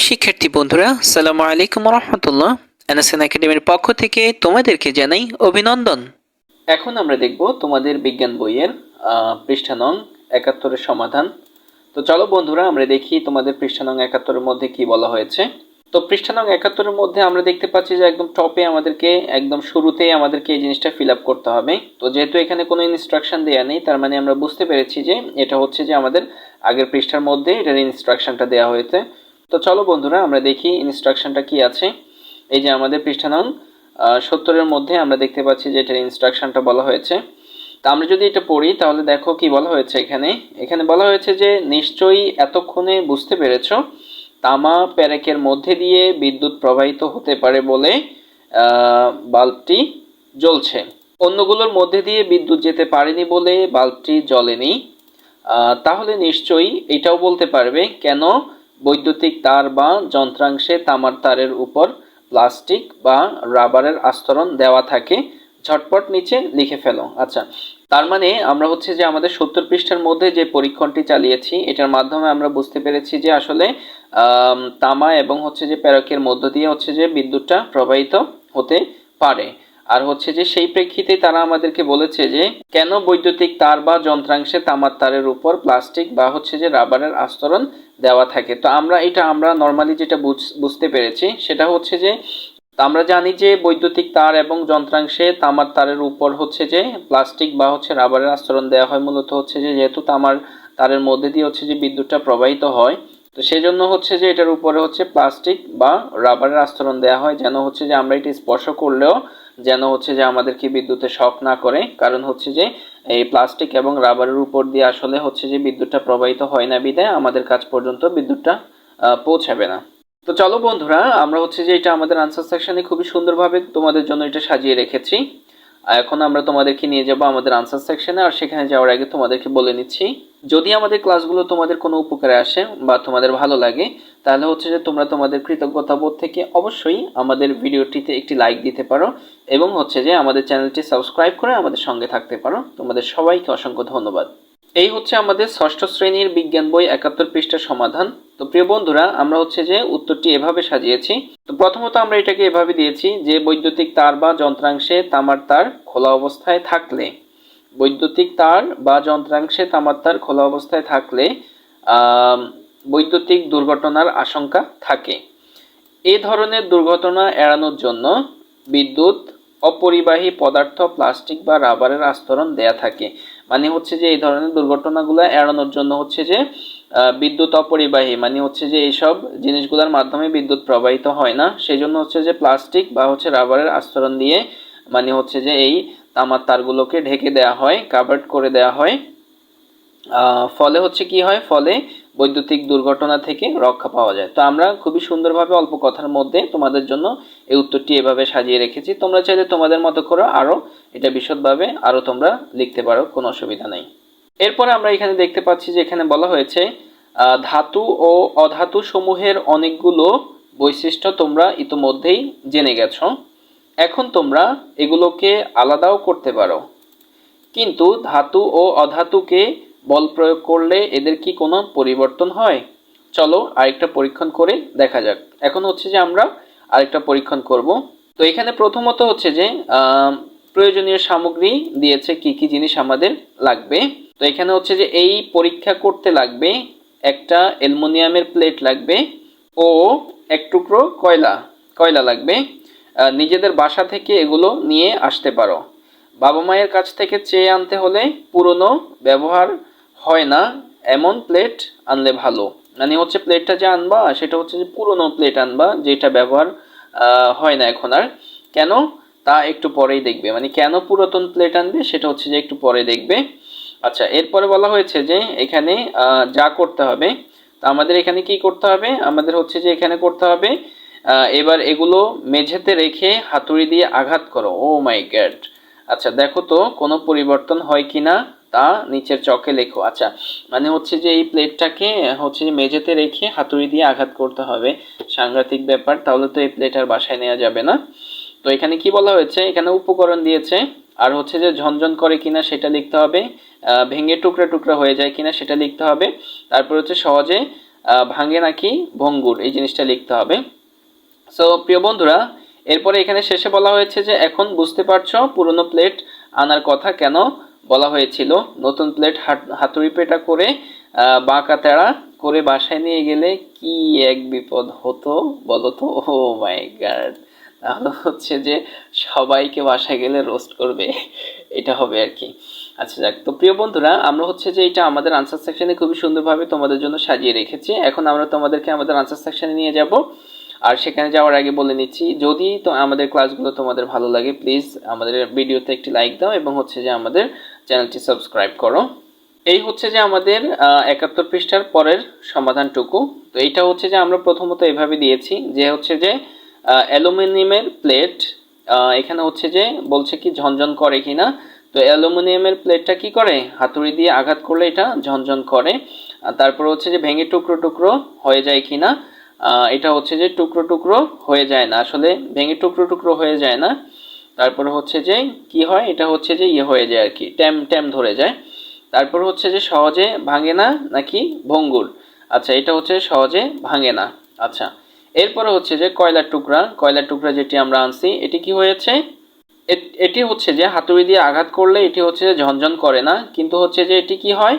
প্রিয় শিক্ষার্থী বন্ধুরা সালামু আলাইকুম রহমতুল্লাহ এনএসএন একাডেমির পক্ষ থেকে তোমাদেরকে জানাই অভিনন্দন। এখন আমরা দেখব তোমাদের বিজ্ঞান বইয়ের আহ, পৃষ্ঠা নং একাত্তরের সমাধান। তো চলো বন্ধুরা আমরা দেখি তোমাদের পৃষ্ঠা নং একাত্তরের মধ্যে কি বলা হয়েছে। তো পৃষ্ঠা নং একাত্তরের মধ্যে আমরা দেখতে পাচ্ছি যে একদম টপে আমাদেরকে একদম শুরুতেই আমাদেরকে এই জিনিসটা ফিল আপ করতে হবে। তো যেহেতু এখানে কোনো ইনস্ট্রাকশন দেওয়া নেই তার মানে আমরা বুঝতে পেরেছি যে এটা হচ্ছে যে আমাদের আগের পৃষ্ঠার মধ্যে এটার ইনস্ট্রাকশনটা দেওয়া হয়েছে। তো চলো বন্ধুরা, আমরা দেখি ইনস্ট্রাকশনটা কি আছে। এই যে আমাদের পৃষ্ঠা নং সত্তরের মধ্যে আমরা দেখতে পাচ্ছি যে এটার ইনস্ট্রাকশনটা বলা হয়েছে। তা আমরা যদি এটা পড়ি, তাহলে দেখো কি বলা হয়েছে এখানে। এখানে বলা হয়েছে যে, নিশ্চয়ই এতক্ষণে বুঝতে পেরেছ, তামা প্যারেকের মধ্যে দিয়ে বিদ্যুৎ প্রবাহিত হতে পারে বলে বাল্বটি জ্বলছে। অন্যগুলোর মধ্যে দিয়ে বিদ্যুৎ যেতে পারেনি বলে বাল্বটি জ্বলেনি। তাহলে নিশ্চয়ই এটাও বলতে পারবে, কেন বৈদ্যুতিক তার বা যন্ত্রাংশে তামার তারের উপর প্লাস্টিক বা রাবারের আস্তরণ দেওয়া থাকে। ঝটপট নিচে লিখে ফেলো। আচ্ছা তার মানে আমরা হচ্ছে যে আমাদের সত্তর পৃষ্ঠার মধ্যে যে পরীক্ষণটি চালিয়েছি, এটার মাধ্যমে আমরা বুঝতে পেরেছি যে আসলে তামা এবং হচ্ছে যে প্যারকের মধ্য দিয়ে হচ্ছে যে বিদ্যুৎটা প্রবাহিত হতে পারে। আর হচ্ছে যে সেই প্রেক্ষিতে তারা আমাদেরকে বলেছে যে, কেন বৈদ্যুতিক তার বা যন্ত্রাংশে তামার তারের উপর প্লাস্টিক বা হচ্ছে যে রাবারের আস্তরণ দেওয়া থাকে। তো আমরা এটা আমরা নর্মালি যেটা বুঝ- বুঝতে পেরেছি, সেটা হচ্ছে যে, আমরা জানি যে বৈদ্যুতিক তার এবং যন্ত্রাংশে তামার তারের উপর হচ্ছে যে প্লাস্টিক বা হচ্ছে রাবারের আস্তরণ দেওয়া হয়। মূলত হচ্ছে যে, যেহেতু তামার তারের মধ্যে দিয়ে হচ্ছে যে বিদ্যুৎটা প্রবাহিত হয়, তো সেজন্য হচ্ছে যে এটার উপরে হচ্ছে প্লাস্টিক বা রাবারের আস্তরণ দেওয়া হয়। যেন হচ্ছে যে আমরা এটা স্পর্শ করলেও যেন হচ্ছে যে আমাদেরকে বিদ্যুতে শক না করে। কারণ হচ্ছে যে এই প্লাস্টিক এবং রাবারের উপর দিয়ে আসলে হচ্ছে যে বিদ্যুৎটা প্রবাহিত হয় না বিদায়, আমাদের কাছ পর্যন্ত বিদ্যুৎটা পৌঁছাবে না। তো চলো বন্ধুরা, আমরা হচ্ছে যে এটা আমাদের আনসার সেকশনে খুবই সুন্দরভাবে তোমাদের জন্য এটা সাজিয়ে রেখেছি। এখন আমরা তোমাদেরকে নিয়ে যাব আমাদের আনসার সেকশনে আর সেখানে যাওয়ার আগে তোমাদেরকে বলে নিচ্ছি, যদি আমাদের ক্লাসগুলো তোমাদের কোনো উপকারে আসে বা তোমাদের ভালো লাগে, তাহলে হচ্ছে যে তোমরা তোমাদের কৃতজ্ঞতা বোধ থেকে অবশ্যই আমাদের ভিডিওটিতে একটি লাইক দিতে পারো, এবং হচ্ছে যে আমাদের চ্যানেলটি সাবস্ক্রাইব করে আমাদের সঙ্গে থাকতে পারো। তোমাদের সবাইকে অসংখ্য ধন্যবাদ। এই হচ্ছে আমাদের ষষ্ঠ শ্রেণির বিজ্ঞান বই একাত্তর পৃষ্ঠার সমাধান। তো প্রিয় বন্ধুরা, আমরা হচ্ছে যে উত্তরটি এভাবে সাজিয়েছি। তো প্রথমত আমরা এটাকে এভাবে দিয়েছি যে বৈদ্যুতিক তার বা যন্ত্রাংশে তামার তার খোলা অবস্থায় থাকলে, বৈদ্যুতিক তার বা যন্ত্রাংশে তামার তার খোলা অবস্থায় থাকলে বৈদ্যুতিক দুর্ঘটনার আশঙ্কা থাকে। এ ধরনের দুর্ঘটনা এড়ানোর জন্য বিদ্যুৎ, অপরিবাহী পদার্থ, প্লাস্টিক বা রাবারের আস্তরণ দেয়া থাকে। মানে হচ্ছে যে এই ধরনের দুর্ঘটনাগুলো এড়ানোর জন্য হচ্ছে যে বিদ্যুৎ অপরিবাহী মানে হচ্ছে যে এইসব জিনিসগুলোর মাধ্যমে বিদ্যুৎ প্রবাহিত হয় না। সেই জন্য হচ্ছে যে প্লাস্টিক বা হচ্ছে রাবারের আস্তরণ দিয়ে মানে হচ্ছে যে এই তামার তারগুলোকে ঢেকে দেওয়া হয় কাভার্ড করে দেওয়া হয়। ফলে হচ্ছে কি হয়? ফলে বৈদ্যুতিক দুর্ঘটনা থেকে রক্ষা পাওয়া যায়। তো আমরা খুবই সুন্দরভাবে অল্প কথার মধ্যে তোমাদের জন্য এই উত্তরটি এভাবে সাজিয়ে রেখেছি। তোমরা চাইলে তোমাদের মতো করে আরও এটা বিশদভাবে আরও তোমরা লিখতে পারো, কোনো অসুবিধা নেই। এরপরে আমরা এখানে দেখতে পাচ্ছি যে এখানে বলা হয়েছে ধাতু ও অধাতু সমূহের অনেকগুলো বৈশিষ্ট্য তোমরা ইতোমধ্যেই জেনে গেছো। এখন তোমরা এগুলোকে আলাদাও করতে পারো। কিন্তু ধাতু ও অধাতুকে বল প্রয়োগ করলে এদের কি কোনো পরিবর্তন হয়? চলো আরেকটা পরীক্ষণ করে দেখা যাক। এখন হচ্ছে যে আমরা আরেকটা পরীক্ষণ করব। তো এখানে প্রথমত হচ্ছে যে প্রয়োজনীয় সামগ্রী দিয়েছে কি কি জিনিস আমাদের লাগবে। তো এখানে হচ্ছে যে এই পরীক্ষা করতে লাগবে একটা অ্যালুমিনিয়ামের প্লেট লাগবে ও এক টুকরো কয়লা কয়লা লাগবে। নিজেদের বাসা থেকে এগুলো নিয়ে আসতে পারো। বাবা মায়ের কাছ থেকে চেয়ে আনতে হলে পুরনো ব্যবহার হয় না, এমন প্লেট আনলে ভালো। মানে হচ্ছে প্লেটটা যে আনবা, সেটা হচ্ছে যে পুরনো প্লেট আনবা, যেটা ব্যবহার হয় না এখন আর। কেন? তা একটু পরেই দেখবে। মানে কেন পুরাতন প্লেট আনবে, সেটা হচ্ছে যে একটু পরে দেখবে। আচ্ছা এরপরে বলা হয়েছে যে এখানে যা করতে হবে, তা আমাদের এখানে কি করতে হবে? আমাদের হচ্ছে যে এখানে করতে হবে এবার এগুলো মেঝেতে রেখে হাতুড়ি দিয়ে আঘাত করো। ও মাই গ্যাড আচ্ছা দেখো তো কোনো পরিবর্তন হয় কিনা? তা নিচের চকে লেখো। আচ্ছা মানে হচ্ছে যে এই প্লেটটাকে হচ্ছে যে মেঝেতে রেখে হাতুড়ি দিয়ে আঘাত করতে হবে। সাংঘাতিক ব্যাপার, তাহলে তো এই প্লেট আর বাসায় নেওয়া যাবে না। তো এখানে কি বলা হয়েছে? এখানে উপকরণ দিয়েছে। আর হচ্ছে যে ঝনঝন করে কিনা সেটা লিখতে হবে। ভেঙে টুকরা টুকরা হয়ে যায় কিনা সেটা লিখতে হবে। তারপর হচ্ছে সহজে ভাঙে নাকি ভঙ্গুর, এই জিনিসটা লিখতে হবে। সো, প্রিয় বন্ধুরা, এরপরে এখানে শেষে বলা হয়েছে যে এখন বুঝতে পারছ পুরনো প্লেট আনার কথা কেন? বলা হয়েছিল, নতুন প্লেট হাতুড়ি পেটা করে বাঁকা তেড়া করে বাসায় নিয়ে গেলে কি এক বিপদ হতো বলো তো ও মাই গাড তাহলে হচ্ছে যে সবাইকে বাসায় গেলে রোস্ট করবে, এটা হবে আর কি। আচ্ছা যাক, তো প্রিয় বন্ধুরা, আমরা হচ্ছে যে এটা আমাদের আনসার সেকশনে খুবই সুন্দরভাবে তোমাদের জন্য সাজিয়ে রেখেছি। এখন আমরা তোমাদেরকে আমাদের আনসার সেকশনে নিয়ে যাব। আর সেখানে যাওয়ার আগে বলে নিচ্ছি, যদি তো আমাদের ক্লাসগুলো তোমাদের ভালো লাগে প্লিজ আমাদের ভিডিওতে একটি লাইক দাও এবং হচ্ছে যে আমাদের চ্যানেলটি সাবস্ক্রাইব করো। এই হচ্ছে যে আমাদের একাত্তর পৃষ্ঠার পরের সমাধানটুকু। তো এইটা হচ্ছে যে আমরা প্রথমত এভাবে দিয়েছি যে হচ্ছে যে অ্যালুমিনিয়ামের প্লেট এখানে হচ্ছে যে বলছে কি ঝনঝন করে কিনা। তো অ্যালুমিনিয়ামের প্লেটটা কি করে? হাতুড়ি দিয়ে আঘাত করলে এটা ঝনঝন করে। তারপর হচ্ছে যে ভেঙে টুকরো টুকরো হয়ে যায় কিনা। এটা হচ্ছে যে টুকরো টুকরো হয়ে যায় না। আসলে ভেঙে টুকরো টুকরো হয়ে যায় না। তারপর হচ্ছে যে কি হয়? এটা হচ্ছে যে ইয়ে হয়ে যায় আর কি ট্যাম ট্যাম ধরে যায়। তারপর হচ্ছে যে সহজে ভাঙে না নাকি ভঙ্গুর? আচ্ছা এটা হচ্ছে সহজে ভাঙে না। আচ্ছা এরপরে হচ্ছে যে কয়লার টুকরা। কয়লার টুকরা যেটি আমরা আনছি, এটি কি হয়েছে? এটি হচ্ছে যে হাতুড়ি দিয়ে আঘাত করলে এটি হচ্ছে যে ঝনঝন করে না, কিন্তু হচ্ছে যে এটি কি হয়?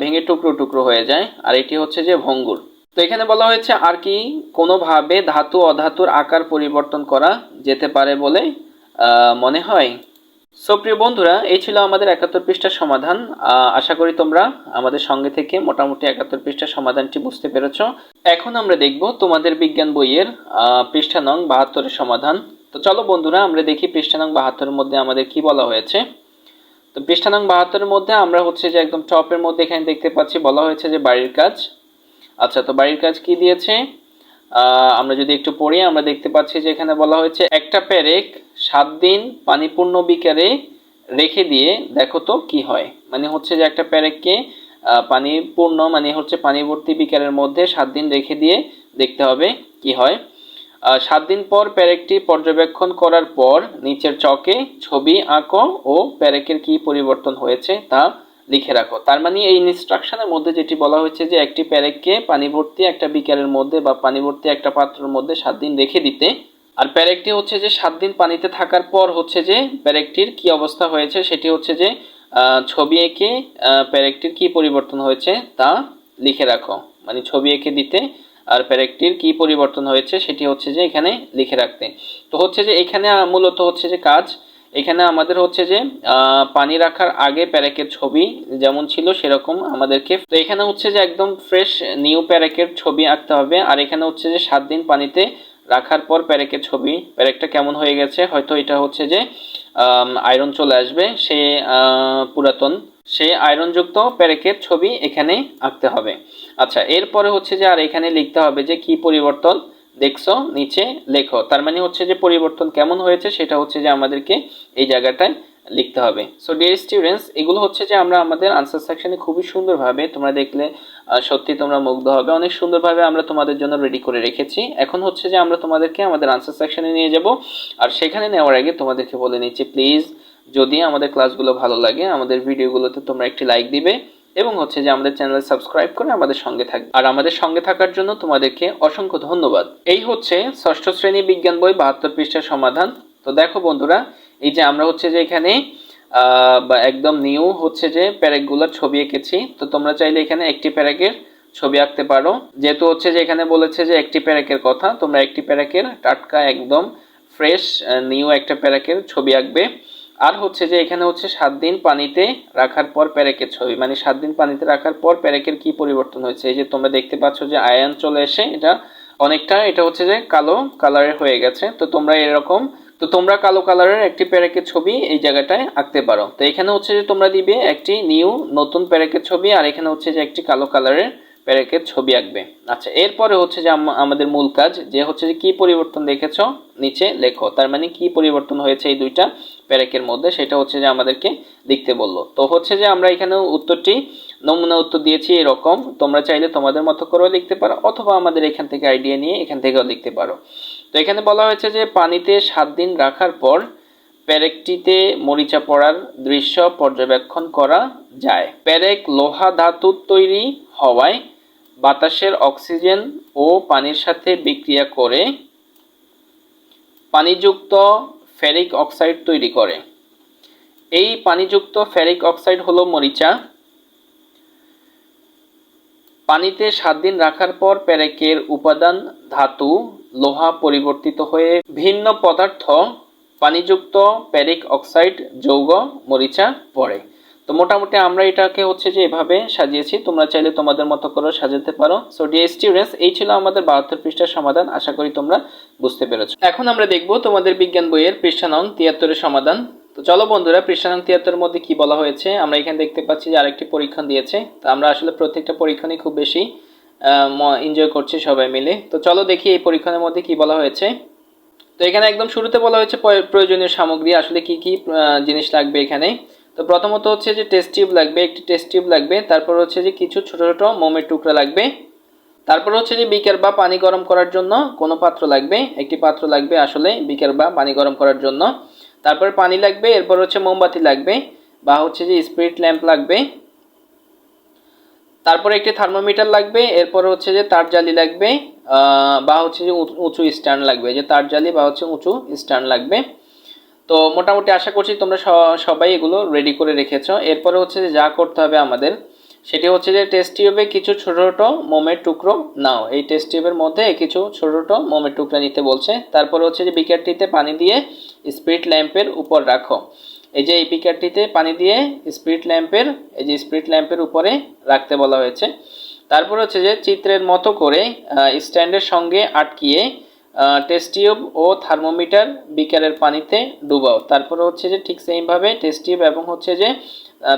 ভেঙে টুকরো টুকরো হয়ে যায়, আর এটি হচ্ছে যে ভঙ্গুর। তো এখানে বলা হয়েছে আর কি কোনোভাবে ধাতু অধাতুর আকার পরিবর্তন করা যেতে পারে বলে মনে হয়। সো প্রিয় বন্ধুরা, এই ছিল আমাদের একাত্তর পৃষ্ঠার সমাধান। আশা করি তোমরা আমাদের সঙ্গে থেকে মোটামুটি একাত্তর পৃষ্ঠার সমাধানটি বুঝতে পেরেছ। এখন আমরা দেখব তোমাদের বিজ্ঞান বইয়ের পৃষ্ঠা নং বাহাত্তরের সমাধান। তো চলো বন্ধুরা, আমরা দেখি পৃষ্ঠা নং বাহাত্তরের মধ্যে আমাদের কি বলা হয়েছে। তো পৃষ্ঠা নং বাহাত্তরের মধ্যে আমরা হচ্ছে যে একদম টপের মধ্যে এখানে দেখতে পাচ্ছি, বলা হয়েছে যে বাড়ির কাজ। আচ্ছা তো বাড়ির কাজ কি দিয়েছে? আমরা যদি একটু পড়ি, আমরা দেখতে পাচ্ছি যে এখানে বলা হয়েছে, একটা পেরেক সাত দিন পানিপূর্ণ বিকারে রেখে দিয়ে দেখো তো কি হয়। মানে হচ্ছে যে একটা পেরেককে আহ, পানিপূর্ণ মানে হচ্ছে পানিভর্তি বিকারের মধ্যে সাত দিন রেখে দিয়ে দেখতে হবে কি হয়। সাত দিন পর প্যারেকটি পর্যবেক্ষণ করার পর নিচের চকে ছবি আঁকো ও প্যারেকের কি পরিবর্তন হয়েছে তা লিখে রাখো। তার মানে এই ইনস্ট্রাকশনের মধ্যে যেটি বলা হয়েছে যে একটি প্যারেককে পানি ভর্তি একটা বিকারের মধ্যে বা পানি ভর্তি একটা পাত্রের মধ্যে সাত দিন রেখে দিতে আর প্যারেকটি হচ্ছে যে সাত দিন পানিতে থাকার পর হচ্ছে যে প্যারেকটির কি অবস্থা হয়েছে, সেটি হচ্ছে যে ছবি এঁকে প্যারেকটির কি পরিবর্তন হয়েছে তা লিখে রাখো। মানে ছবি এঁকে দিতে আর প্যারেকটির কি পরিবর্তন হয়েছে সেটি হচ্ছে যে এখানে লিখে রাখতে। তো হচ্ছে যে এখানে মূলত হচ্ছে যে কাজ, এখানে আমাদের হচ্ছে যে পানি রাখার আগে প্যারেকের ছবি যেমন ছিল সেরকম আমাদেরকে। তো এখানে হচ্ছে যে একদম ফ্রেশ নিউ প্যারেকের ছবি আঁকতে হবে। আর এখানে হচ্ছে যে সাত দিন পানিতে রাখার পর প্যারেকের ছবি, প্যারেকটা কেমন হয়ে গেছে? হয়তো এটা হচ্ছে যে আয়রন চলে আসবে, সে পুরাতন। সে আয়রনযুক্ত প্যারেকের ছবি এখানে আঁকতে হবে। আচ্ছা এরপরে হচ্ছে যে আর এখানে লিখতে হবে যে কি পরিবর্তন দেখছ নিচে লেখো। তার মানে হচ্ছে যে পরিবর্তন কেমন হয়েছে সেটা হচ্ছে যে আমাদেরকে এই জায়গাটায় লিখতে হবে। সো ডিয়ার স্টুডেন্টস এগুলো হচ্ছে যে আমরা আমাদের আনসার সেকশনে খুবই সুন্দরভাবে তোমরা দেখলে সত্যি তোমরা মুগ্ধ হবে। অনেক সুন্দরভাবে আমরা তোমাদের জন্য রেডি করে রেখেছি। এখন হচ্ছে যে আমরা তোমাদেরকে আমাদের আনসার সেকশনে নিয়ে যাব। আর সেখানে নেওয়ার আগে তোমাদেরকে বলে নিচ্ছি প্লিজ যদি আমাদের ক্লাসগুলো ভালো লাগে, আমাদের ভিডিওগুলোতে তোমরা একটি লাইক দিবে এবং হচ্ছে যে আমাদের চ্যানেল সাবস্ক্রাইব করে আমাদের সঙ্গে থাকবে। আর আমাদের সঙ্গে থাকার জন্য তোমাদেরকে অসংখ্য ধন্যবাদ। এই হচ্ছে ষষ্ঠ শ্রেণি বিজ্ঞান বই বাহাত্তর পৃষ্ঠার সমাধান। তো দেখো বন্ধুরা এই যে আমরা হচ্ছে যে এখানে বা একদম নিউ হচ্ছে যে প্যারেকগুলোর ছবি এঁকেছি। তো তোমরা চাইলে এখানে একটি প্যারেকের ছবি আঁকতে পারো। যেহেতু হচ্ছে যে এখানে বলেছে যে একটি প্যারেকের কথা, তোমরা একটি প্যারেকের টাটকা একদম ফ্রেশ নিউ একটা প্যারেকের ছবি আঁকবে। আর হচ্ছে যে এখানে হচ্ছে সাত দিন পানিতে রাখার পর প্যারেকের ছবি মানে সাত দিন পানিতে রাখার পর প্যারেকের কি পরিবর্তন হয়েছে? এই যে তোমরা দেখতে পাচ্ছ যে আয়ন চলে এসে, এটা অনেকটা, এটা হচ্ছে যে কালো কালারের হয়ে গেছে। তো তোমরা এরকম তো তোমরা কালো কালারের একটি প্যারেকের ছবি এই জায়গাটায় আঁকতে পারো। তো এখানে হচ্ছে যে তোমরা দিবে একটি নিউ নতুন প্যারেকের ছবি, আর এখানে হচ্ছে যে একটি কালো কালারের প্যারেকের ছবি আঁকবে। আচ্ছা এরপরে হচ্ছে যে আম- আমাদের মূল কাজ, যে হচ্ছে যে কি পরিবর্তন দেখেছ নিচে লেখো। তার মানে কি পরিবর্তন হয়েছে এই দুইটা প্যারেকের মধ্যে, সেটা হচ্ছে যে আমাদেরকে লিখতে বলল। তো হচ্ছে যে আমরা এখানে উত্তরটি, নমুনা উত্তর দিয়েছি এরকম। তোমরা চাইলে তোমাদের মতো করেও লিখতে পারো, অথবা আমাদের এখান থেকে আইডিয়া নিয়ে এখান থেকেও লিখতে পারো। তো এখানে বলা হয়েছে যে পানিতে সাত দিন রাখার পর প্যারেকটিতে মরিচা পড়ার দৃশ্য পর্যবেক্ষণ করা যায়। প্যারেক লোহা ধাতুর তৈরি হওয়ায় বাতাসের অক্সিজেন ও পানির সাথে বিক্রিয়া করে পানিযুক্ত ফেরিক অক্সাইড তৈরি করে। এই পানিযুক্ত ফেরিক অক্সাইড হলো মরিচা। পানিতে সাত দিন রাখার পর প্যারেকের উপাদান ধাতু, লোহা পরিবর্তিত হয়ে ভিন্ন পদার্থ, পানিযুক্ত প্যারিক অক্সাইড, যৌগ, মরিচা পড়ে। তো মোটামুটি আমরা এটাকে হচ্ছে যে এভাবে সাজিয়েছি। তোমরা চাইলে তোমাদের মতো করে সাজাতে পারো। সো ডিয়ার স্টুডেন্টস এই ছিল আমাদের বাহাত্তর পৃষ্ঠার সমাধান। আশা করি তোমরা বুঝতে পেরেছ। এখন আমরা দেখব তোমাদের বিজ্ঞান বইয়ের পৃষ্ঠা নং তিয়াত্তরের সমাধান। তো চলো বন্ধুরা, পৃষ্ঠা তিয়াত্তরের মধ্যে কি বলা হয়েছে? আমরা এখানে দেখতে পাচ্ছি যে আরেকটি পরীক্ষণ দিয়েছে। তো আমরা আসলে প্রত্যেকটা পরীক্ষণই খুব বেশি এনজয় করছি সবাই মিলে। তো চলো দেখি এই পরীক্ষণের মধ্যে কি বলা হয়েছে। তো এখানে একদম শুরুতে বলা হয়েছে প্রয়োজনীয় সামগ্রী, আসলে কি কি জিনিস লাগবে এখানে। তো প্রথমত হচ্ছে যে টেস্ট টিউব লাগবে, একটি টেস্ট টিউব লাগবে, তারপর হচ্ছে যে কিছু ছোট ছোট মোমের টুকরা লাগবে। তারপর হচ্ছে যে বিকার বা পানি গরম করার জন্য কোনো পাত্র লাগবে, একটি পাত্র লাগবে আসলে বিকার বা পানি গরম করার জন্য। তারপর পানি লাগবে, এরপর হচ্ছে মোমবাতি লাগবে, বা হচ্ছে যে স্পিরিট ল্যাম্প লাগবে। তারপরে একটি থার্মোমিটার লাগবে, এরপর হচ্ছে যে তার জালি লাগবে বা হচ্ছে যে উঁচু স্ট্যান্ড লাগবে, যে তার জালি বা হচ্ছে উঁচু স্ট্যান্ড লাগবে। তো মোটামুটি আশা করছি তোমরা সবাই এগুলো রেডি করে রেখেছো। এরপরে হচ্ছে যে যা করতে হবে আমাদের, সেটি হচ্ছে যে টেস্ট টিউবে কিছু ছোট ছোট মোমের টুকরো নাও। এই টেস্ট টিউবের মধ্যে কিছু ছোট ছোট মোমের টুকরো নিতে বলছে। তারপরে হচ্ছে যে বিকারটিতে পানি দিয়ে স্পিরিট ল্যাম্পের উপর রাখো। এই যে এই পিকারটিতে পানি দিয়ে স্পিরিট ল্যাম্পের এই যে স্পিরিট ল্যাম্পের উপরে রাখতে বলা হয়েছে। তারপর হচ্ছে যে চিত্রের মতো করে স্ট্যান্ডের সঙ্গে আটকিয়ে টেস্ট টিউব ও থার্মোমিটার বিকারের পানিতে ডুবাও। তারপরে হচ্ছে যে ঠিক সেইভাবে টেস্ট টিউব এবং হচ্ছে যে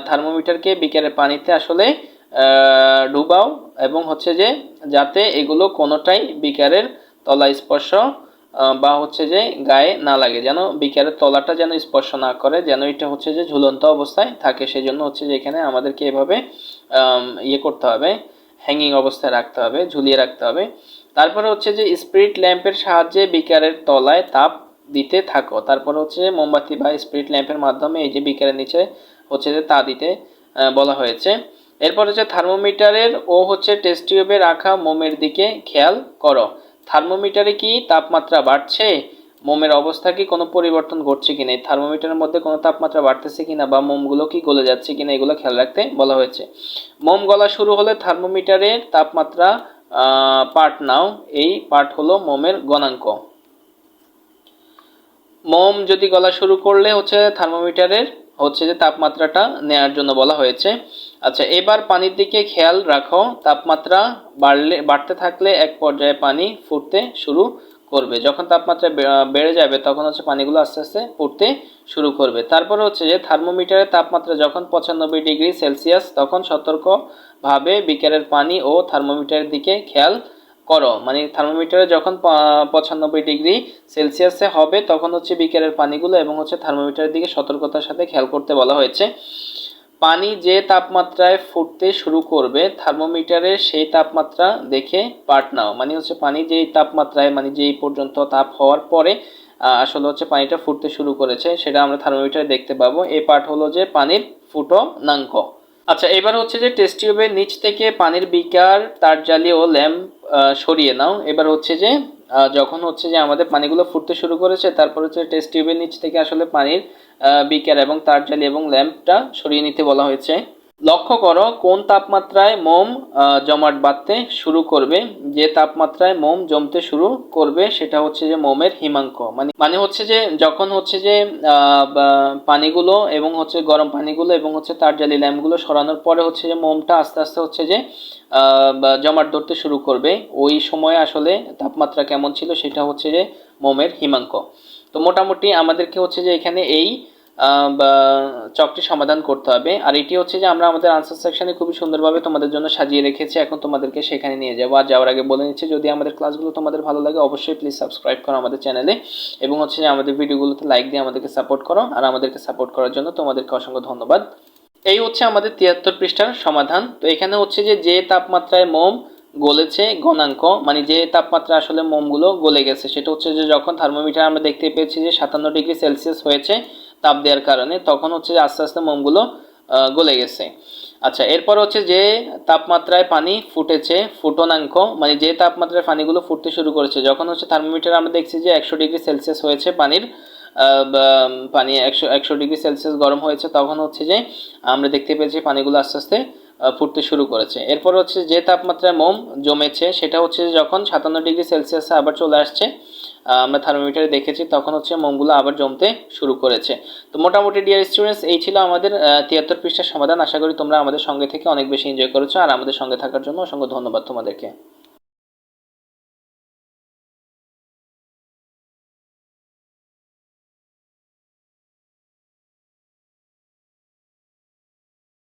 থার্মোমিটারকে বিকারের পানিতে আসলে ডুবাও এবং হচ্ছে যে, যাতে এগুলো কোনোটাই বিকারের তলা স্পর্শ বা হচ্ছে যে গায়ে না লাগে। যেন বিকারের তলাটা যেন স্পর্শ না করে, যেন এটা হচ্ছে যে ঝুলন্ত অবস্থায় থাকে। সেই জন্য হচ্ছে যে এখানে আমাদেরকে এভাবে ইয়ে করতে হবে। হ্যাঙ্গিং অবস্থায় রাখতে হবে, ঝুলিয়ে রাখতে হবে। তারপরে হচ্ছে যে স্পিরিট ল্যাম্পের সাহায্যে বিকারের তলায় তাপ দিতে থাকো। তারপর হচ্ছে মোমবাতি বা স্পিরিট ল্যাম্পের মাধ্যমে এই যে বিকারের নিচে হচ্ছে যে তা দিতে বলা হয়েছে। এরপর হচ্ছে থার্মোমিটারের ও হচ্ছে টেস্ট টিউবে রাখা মোমের দিকে খেয়াল করো। থার্মোমিটারে কি তাপমাত্রা বাড়ছে? মোমের অবস্থা কি? কোনো পরিবর্তন ঘটছে কিনা এই থার্মোমিটারের মধ্যে কোনো তাপমাত্রা বাড়তেছে কিনা বা মোমগুলো কি গলে যাচ্ছে কিনা এগুলো খেয়াল রাখতে বলা হয়েছে। মোম গলা শুরু হলে থার্মোমিটারের তাপমাত্রা পার্ট নাও। এই পার্ট হলো মোমের গণাঙ্ক। মোম যদি গলা শুরু করলে হচ্ছে থার্মোমিটারের হচ্ছে যে তাপমাত্রাটা নেয়ার জন্য বলা হয়েছে। আচ্ছা এবার পানির দিকে খেয়াল রাখো। তাপমাত্রা বাড়লে, বাড়তে থাকলে এক পর্যায়ে পানি ফুটতে শুরু করবে। যখন তাপমাত্রা বেড়ে যাবে, তখন হচ্ছে পানিগুলো আস্তে আস্তে ফুটতে শুরু করবে। তারপরে হচ্ছে যে থার্মোমিটারের তাপমাত্রা যখন পঁচানব্বই ডিগ্রি সেলসিয়াস, তখন সতর্কভাবে বিকারের পানি ও থার্মোমিটারের দিকে খেয়াল করো। মানে থার্মোমিটারে যখন পঁচানব্বই ডিগ্রি সেলসিয়াসে হবে, তখন হচ্ছে বিকারের পানিগুলো এবং হচ্ছে থার্মোমিটারের দিকে সতর্কতার সাথে খেয়াল করতে বলা হয়েছে। পানি যে তাপমাত্রায় ফুটতে শুরু করবে, থার্মোমিটারে সেই তাপমাত্রা দেখে পাট নাও। মানে হচ্ছে পানি যেই তাপমাত্রায় মানে যেই পর্যন্ত তাপ হওয়ার পরে আসলে হচ্ছে পানিটা ফুটতে শুরু করেছে, সেটা আমরা থার্মোমিটারে দেখতে পাবো। এই পার্ট হলো যে পানির ফুটনাঙ্ক। আচ্ছা এবার হচ্ছে যে টেস্ট টিউবের নিচ থেকে পানির বিকার, তার জালি ও ল্যাম্প সরিয়ে নাও। এবার হচ্ছে যে যখন হচ্ছে যে আমাদের পানিগুলো ফুটতে শুরু করেছে, তারপর হচ্ছে টেস্ট টিউবের নিচ থেকে আসলে পানির বিকার এবং তার জালি এবং ল্যাম্পটা সরিয়ে নিতে বলা হয়েছে। লক্ষ্য করো কোন তাপমাত্রায় মোম জমাট বাঁধতে শুরু করবে। যে তাপমাত্রায় মোম জমতে শুরু করবে সেটা হচ্ছে যে মোমের হিমাঙ্ক। মানে মানে হচ্ছে যে যখন হচ্ছে যে পানিগুলো এবং হচ্ছে গরম পানিগুলো এবং হচ্ছে তার জালি ল্যাম্পগুলো সরানোর পরে হচ্ছে যে মোমটা আস্তে আস্তে হচ্ছে যে জমাট ধরতে শুরু করবে। ওই সময় আসলে তাপমাত্রা কেমন ছিল সেটা হচ্ছে যে মোমের হিমাঙ্ক। তো মোটামুটি আমাদেরকে হচ্ছে যে এখানে এই চকটি সমাধান করতে হবে। আর এটি হচ্ছে যে আমরা আমাদের আনসার সেকশনে খুবই সুন্দরভাবে তোমাদের জন্য সাজিয়ে রেখেছি। এখন তোমাদেরকে সেখানে নিয়ে যাব। আর যাওয়ার আগে বলে নিচ্ছি, যদি আমাদের ক্লাসগুলো তোমাদের ভালো লাগে, অবশ্যই প্লিজ সাবস্ক্রাইব করো আমাদের চ্যানেলে এবং হচ্ছে যে আমাদের ভিডিওগুলোতে লাইক দিয়ে আমাদেরকে সাপোর্ট করো। আর আমাদেরকে সাপোর্ট করার জন্য তোমাদেরকে অসংখ্য ধন্যবাদ। এই হচ্ছে আমাদের তিয়াত্তর পৃষ্ঠার সমাধান। তো এখানে হচ্ছে যে যে তাপমাত্রায় মোম গলেছে, গণাঙ্ক মানে যে তাপমাত্রা আসলে মোমগুলো গলে গেছে, সেটা হচ্ছে যে যখন থার্মোমিটার আমরা দেখতে পেয়েছি যে সাতান্ন ডিগ্রি সেলসিয়াস হয়েছে তাপ দেওয়ার কারণে, তখন হচ্ছে যে আস্তে আস্তে মোমগুলো গলে গেছে। আচ্ছা এরপর হচ্ছে যে তাপমাত্রায় পানি ফুটেছে, ফুটনাঙ্ক মানে যে তাপমাত্রায় পানিগুলো ফুটতে শুরু করেছে, যখন হচ্ছে থার্মোমিটার আমরা দেখছি যে একশো ডিগ্রি সেলসিয়াস হয়েছে পানির পানি একশো একশো ডিগ্রি সেলসিয়াস গরম হয়েছে, তখন হচ্ছে যে আমরা দেখতে পেয়েছি পানিগুলো আস্তে আস্তে ফুটতে শুরু করেছে। এরপর হচ্ছে যে তাপমাত্রায় মোম জমেছে, সেটা হচ্ছে যখন সাতান্ন ডিগ্রি সেলসিয়াসে আবার চলে আসছে আমরা থার্মোমিটারে দেখেছি, তখন হচ্ছে মোমগুলো আবার জমতে শুরু করেছে। তো মোটামুটি ডিয়ার স্টুডেন্টস এই ছিল আমাদের তিয়াত্তর পৃষ্ঠার সমাধান। আশা করি তোমরা আমাদের সঙ্গে থেকে অনেক বেশি এনজয় করেছ, আর আমাদের সঙ্গে থাকার জন্য অসংখ্য ধন্যবাদ তোমাদেরকে।